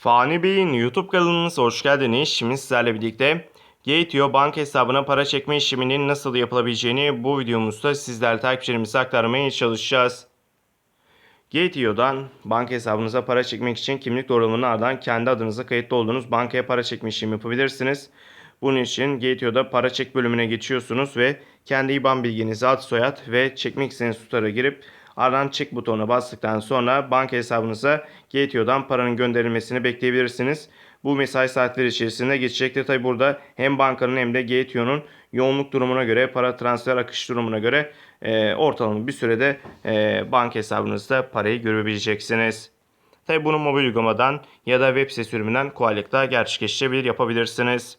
Fani Bey'in YouTube kanalınıza hoş geldiniz. Şimdi sizlerle birlikte Gateo banka hesabına para çekme işleminin nasıl yapılabileceğini bu videomuzda sizlerle takipçilerimize aktarmaya çalışacağız. Gateo'dan banka hesabınıza para çekmek için kimlik doğrulamanın ardından kendi adınıza kayıtlı olduğunuz bankaya para çekme işlemi yapabilirsiniz. Bunun için Gateo'da para çek bölümüne geçiyorsunuz ve kendi IBAN bilginizi, ad soyad ve çekmek istediğiniz tutara girip ardından çek butonuna bastıktan sonra banka hesabınıza Gateo'dan paranın gönderilmesini bekleyebilirsiniz. Bu mesai saatleri içerisinde geçecektir. Tabi burada hem bankanın hem de Gateo'nun yoğunluk durumuna göre, para transfer akış durumuna göre e, ortalama bir sürede e, banka hesabınızda parayı görebileceksiniz. Tabi bunu mobil uygulamadan ya da web sitesi sürümünden kolaylıkla gerçekleştirebilir, yapabilirsiniz.